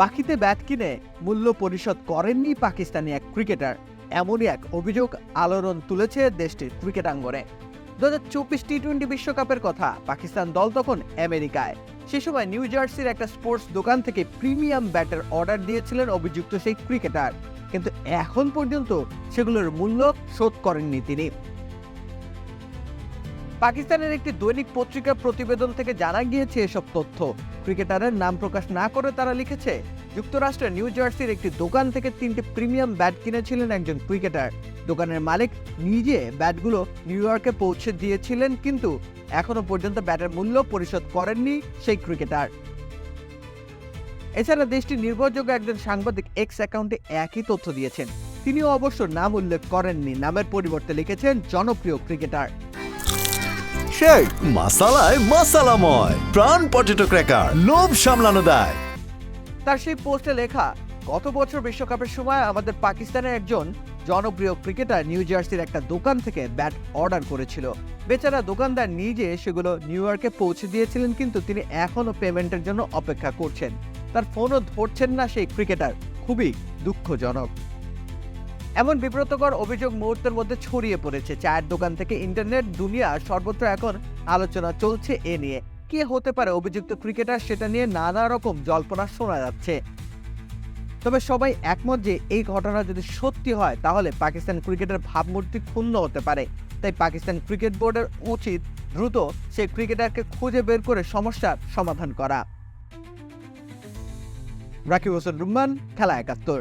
বাকিতে ব্যাট কিনে মূল্য পরিশোধ করেননি পাকিস্তানি এক ক্রিকেটার। এমনই এক অভিযোগ আলোড়ন তুলেছে দেশটির ক্রিকেটাঙ্গনে। দু হাজার চব্বিশ টি টোয়েন্টি বিশ্বকাপের কথা পাকিস্তান দল তখন আমেরিকায়। সে সময় নিউ জার্সির একটা স্পোর্টস দোকান থেকে প্রিমিয়াম ব্যাটের অর্ডার দিয়েছিলেন অভিযুক্ত সেই ক্রিকেটার। কিন্তু এখন পর্যন্ত সেগুলোর মূল্য শোধ করেননি তিনি। পাকিস্তানের একটি দৈনিক পত্রিকার প্রতিবেদন থেকে জানা গিয়েছে এসব তথ্য। ক্রিকেটারের নাম প্রকাশ না করে তারা লিখেছে, যুক্তরাষ্ট্রের নিউ জার্সির একটি দোকান থেকে তিনটি প্রিমিয়াম ব্যাট কিনেছিলেন একজন ক্রিকেটার। দোকানের মালিক নিজে ব্যাটগুলো নিউ ইয়র্কে পৌঁছে দিয়েছিলেন, কিন্তু এখনও পর্যন্ত ব্যাটের মূল্য পরিশোধ করেননি সেই ক্রিকেটার। এছাড়া দেশটির নির্ভরযোগ্য একজন সাংবাদিক এক্স অ্যাকাউন্টে একই তথ্য দিয়েছেন। তিনিও অবশ্য নাম উল্লেখ করেননি। নামের পরিবর্তে লিখেছেন, জনপ্রিয় ক্রিকেটার। সেই মাসালায় মাসালাময়, প্রাণ পটেটো ক্র্যাকার, লোভ সামলানো দেয়। তার সেই পোস্টে লেখা, গত বছর বিশ্বকাপের সময় আমাদের পাকিস্তানের একজন জনপ্রিয় ক্রিকেটার নিউ জার্সির একটা দোকান থেকে ব্যাট অর্ডার করেছিল। বেচারা দোকানদার নিজে সেগুলো নিউ ইয়র্কে পৌঁছে দিয়েছিলেন, কিন্তু তিনি এখনও পেমেন্টের জন্য অপেক্ষা করছেন। তার ফোনও ধরছেন না সেই ক্রিকেটার। খুবই দুঃখজনক। এমন বিব্রতকর অভিযোগ মুহূর্তের মধ্যে ছড়িয়ে পড়েছে। চায়ের দোকান থেকে ইন্টারনেট দুনিয়া সর্বত্র এখন আলোচনা চলছে এ নিয়ে। কে হতে পারে অভিযুক্ত ক্রিকেটার সেটা নিয়ে নানা রকম জল্পনা শোনা যাচ্ছে। তবে সবাই একমত যে এই ঘটনা যদি সত্যি হয়, তাহলে পাকিস্তান ক্রিকেটের ভাবমূর্তি ক্ষুণ্ণ হতে পারে। তাই পাকিস্তান ক্রিকেট বোর্ডের উচিত দ্রুত সেই ক্রিকেটারকে খুঁজে বের করে সমস্যার সমাধান করা। রাকিব হোসেন রুম্মান, খেলা একাত্তর।